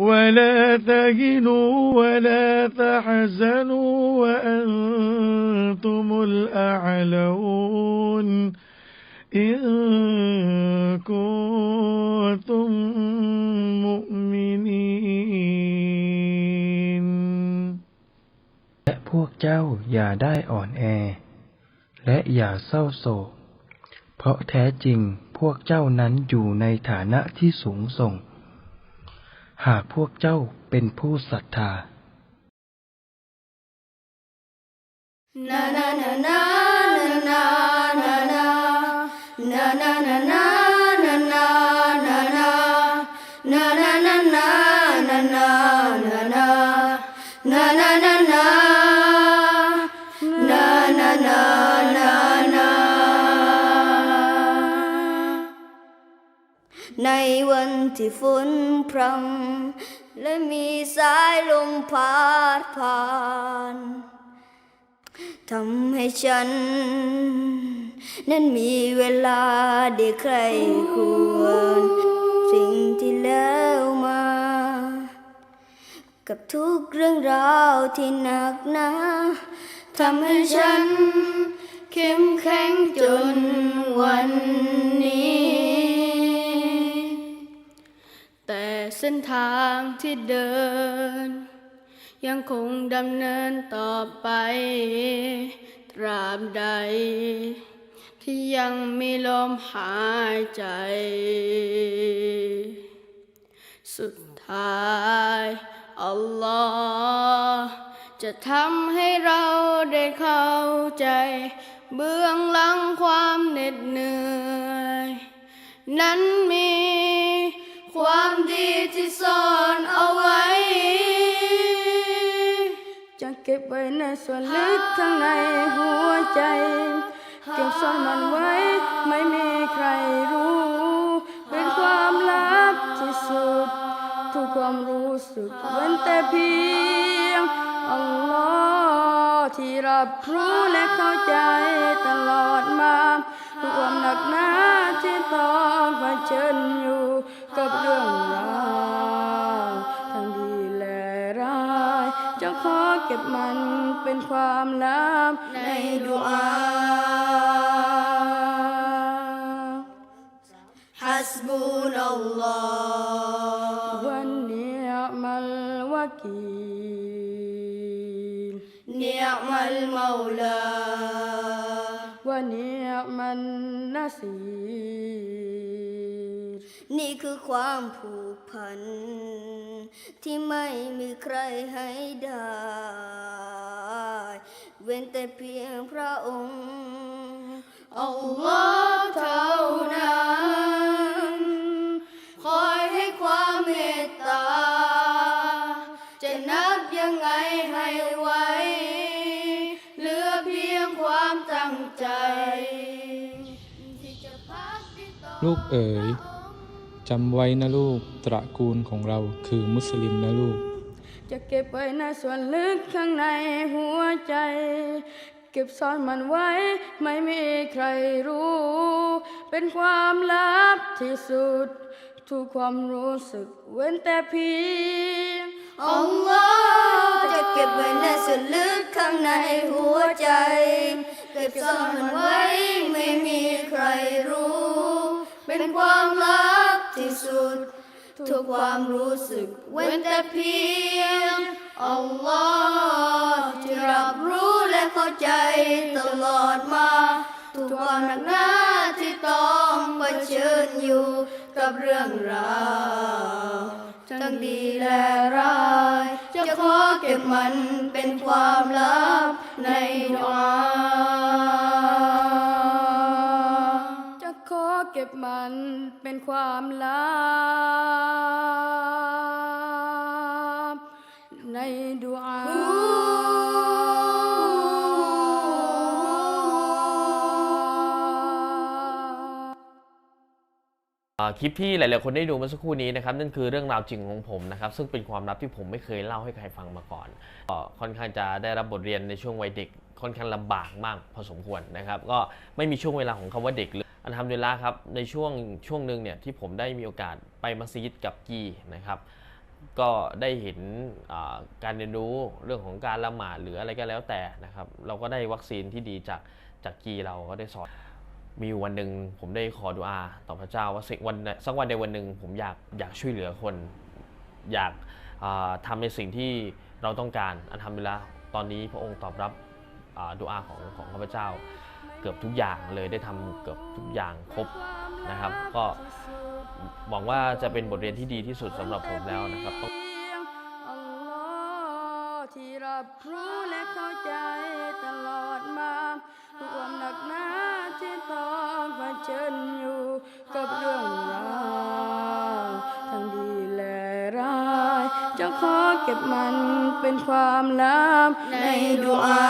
ولا تهنوا ولا تحزنوا وأنتم الأعلون إن كنتم مؤمنين และพวกเจ้าอย่าได้อ่อนแอ และอย่าเศร้าโศก เพราะแท้จริงพวกเจ้านั้นอยู่ในฐานะที่สูงส่ง หากพวกเจ้าเป็นผู้ศรัทธา Na na na na na na na na na na na na na na na na na na na na ในวันที่ฝนพรำและมีสายลมพัดผ่านทำให้ฉัน นั้นมีเวลาได้ใครควร สิ่งที่แล้วมา กับทุกเรื่องราวที่หนักหนาทำให้ฉัน เข้มแข็งจนวันนี้ เส้นทางที่เดิน ยังคงดำเนินต่อไป ตราบใด ที่ยังมีลมหายใจ สุดท้าย อัลลอฮ์จะทำให้เราได้เข้าใจ เบื้องหลังความเหน็ดเหนื่อย นั้นมี ไว้ในส่วนลึกข้างในหัวใจ เก็บซ่อนมันไว้ ไม่มีใครรู้ เป็นความลับที่สุด ทุกความรู้สึกเว้นแต่เพียงอัลลอฮ์ที่รับรู้และเข้าใจ ความน้ำในดุอาฮัสบุนัลลอฮ์วันนิยมัลวะกีลนิยมัลมาวลาวะนิยมันนัสีนี่คือความผูกพัน ที่ไม่มีใครให้ได้ เว้นแต่เพียงพระองค์อัลลอฮ์เท่านั้นคอยให้ความเมตตา จะนับยังไงให้ไหวเหลือเพียงความตั้งใจ ที่จะพักที่ต่อลูกเอ๋ยจำไว้นะลูกตระกูลของเราคือมุสลิมนะลูก จะเก็บไว้ในส่วนลึกข้างในหัวใจ เก็บซ่อนมันไว้ไม่มีใครรู้ เป็นความลับที่สุด ทุกความรู้สึกเว้นแต่เพียงอัลลอฮ์จะเก็บไว้ในส่วนลึกข้างในหัวใจ เก็บซ่อนมันไว้ไม่มีใครรู้ เป็นความลับที่สุด ทุกความรู้สึกเว้นแต่เพียงอัลลอฮ์ที่รับรู้และเข้าใจตลอดมา ทุกความหนักหนาที่ต้องเผชิญอยู่กับเรื่องราวทั้งดีและร้ายจะขอเก็บมันเป็นความลับในดวง ก็บมันเป็นความลับในดุอาคลิปที่หลาย ๆ คนได้ดูเมื่อสักครู่นี้นะครับนั่นคือเรื่องราวจริงของผมนะครับซึ่งเป็นความลับที่ผมไม่เคยเล่าให้ใครฟังมาก่อนก็ค่อนข้างจะได้รับบทเรียนในช่วงวัยเด็กค่อนข้างลำบากมากพอสมควรนะครับ ก็ไม่มีช่วงเวลาของคำว่าเด็กเลย อันทำดุลิละครับในช่วงช่วงหนึ่งเนี่ยที่ผมได้มีโอกาสไปมัสยิดกับกีนะครับ ก็ได้เห็นการเรียนรู้เรื่องของการละหมาดหรืออะไรก็แล้วแต่นะครับ เราก็ได้วัคซีนที่ดีจากจากกีเราก็ได้สอนมีวันหนึ่งผมได้ขอดุอาต่อพระเจ้าว่าสักวันสักวันใดวันหนึ่งผมอยากอยากช่วยเหลือคน อยากาทำในสิ่งที่เราต้องการอันทำไปแล้วตอนนี้พระองค์ตอบรับอ่าดุอาของของข้าพเจ้า เกือบทุกอย่างเลยได้ทำเกือบทุกอย่างครบนะครับ ก็หวังว่าจะเป็นบทเรียนที่ดีที่สุดสำหรับผมแล้วนะครับที่รับรู้และเข้าใจตลอดมาความหนักหนาที่ต้องเผชิญอยู่กับเรื่องราวทั้งดีและร้ายจะขอเก็บมันเป็นความลับในดุอา